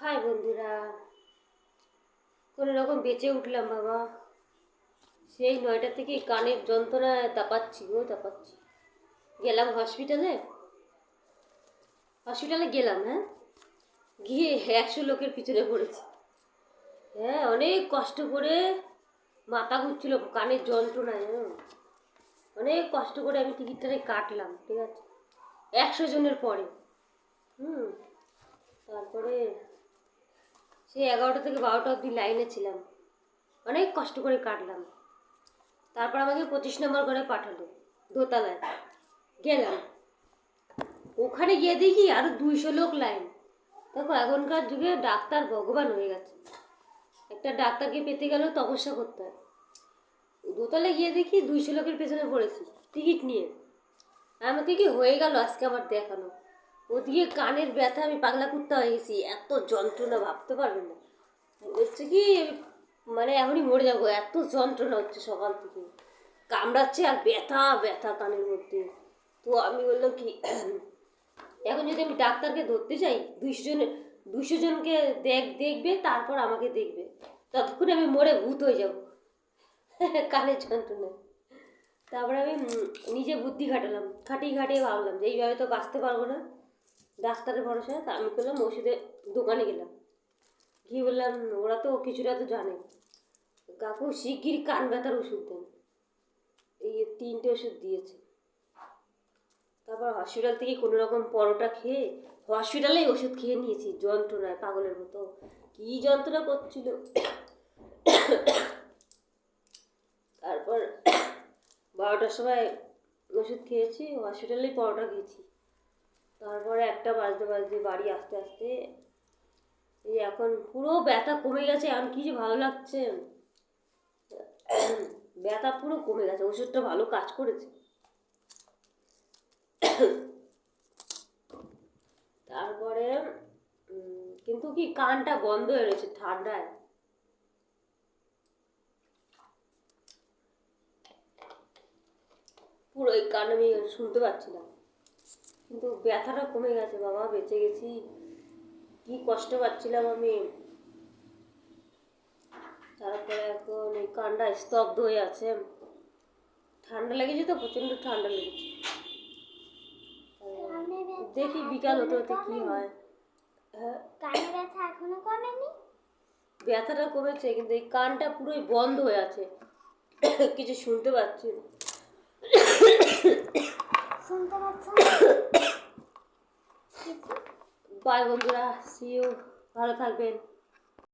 High বন্ধুরা, কোনো রকম বেঁচে উঠলাম বাবা। সেই নয়টা থেকে কানের যন্ত্রণায় তাপাচ্ছি গো, তাপাচ্ছি। গেলাম হসপিটালে হসপিটালে গেলাম হ্যাঁ? গিয়ে একশো লোকের পিছনে পড়েছি। হ্যাঁ অনেক কষ্ট করে মাথা ঘুরছিল কানের যন্ত্রণায় জানো অনেক কষ্ট করে আমি টিকিটটারে কাটলাম, ঠিক আছে? একশো জনের পরে, হুম? তারপরে সেই এগারোটা থেকে বারোটা অবধি লাইনে ছিলাম। অনেক কষ্ট করে কাটলাম। তারপর আমাকে পঁচিশ নম্বর করে পাঠালো, দোতলায়। গেলাম। ওখানে গিয়ে দেখি আরও দুইশো লোক লাইন দেখো, এখনকার যুগে ডাক্তার ভগবান হয়ে গেছে। একটা ডাক্তারকে পেতে গেলেও তপস্যা করতে হয়। দোতলায় গিয়ে দেখি দুইশো লোকের পেছনে পড়েছি, টিকিট নিয়ে। আমাকে কি হয়ে গেল আজকে আমার দেখানো? ওদিকে কানের ব্যথা, আমি পাগলা কুত্তা হয়ে এত যন্ত্রণা, ভাবতে পারবেন না। হচ্ছে কি মানে এখনই মরে যাব। এত যন্ত্রণা হচ্ছে সকাল থেকে। কামড়াচ্ছে আর ব্যথা ব্যথা কানের মধ্যে। তো আমি বললাম কি, এখন যদি আমি ডাক্তারকে ধরতে চাই দুইশো জনের দুশো জনকে দেখ, দেখবে, তারপর আমাকে দেখবে। ততক্ষণে আমি মরে ভূত হয়ে যাব। কানের যন্ত্রণা। তারপরে আমি নিজে বুদ্ধি খাটালাম। খাটিয়ে খাটিয়ে ভাবলাম যে এইভাবে তো বাঁচতে পারব না। ডাক্তারের ভরসায় তা আমি করলাম ওষুধের দোকানে গেলাম। গিয়ে বললাম, ওরা তো কিছুটা তো জানে। কাকু, শিগগির কান ব্যথার ওষুধ দেন। এই তিনটে ওষুধ দিয়েছে। তারপর হসপিটাল থেকে কোনো রকম পরোটা খেয়ে হসপিটালেই ওষুধ খেয়ে নিয়েছি, যন্ত্রণায়, পাগলের মতো। কী যন্ত্রণা করছিল। তারপর বারোটার সময় ওষুধ খেয়েছি হসপিটালেই পরোটা খেয়েছি। তারপরে একটা বাজতে বাজতে বাড়ি আসতে আসতে এই এখন পুরো ব্যথা কমে গেছে এখন কি যে ভালো লাগছে। ব্যথা পুরো কমে গেছে, ওষুধটা ভালো কাজ করেছে। তারপরে কিন্তু কি কানটা বন্ধ হয়ে রয়েছে ঠান্ডায়। পুরো এই কান আমি শুনতে পাচ্ছি না। কিন্তু ব্যথাটা কমে গেছে বাবা বেঁচে গেছি। কি কষ্ট পাচ্ছিলাম আমি। তারপরে এখন এই কানটা স্তব্ধ হয়ে আছে। ঠান্ডা লেগেছে তো প্রচণ্ড ঠান্ডা লেগেছে। দেখি বিকাল হতে হতে কি হয়। হ্যাঁ। কানে ব্যথা এখনও কমেনি? ব্যথাটা কমেছে কিন্তু এই কানটা পুরোই বন্ধ হয়ে আছে। কিছু শুনতে পাচ্ছি না। বাই বন্ধুরা। সিও ভালো থাকবেন।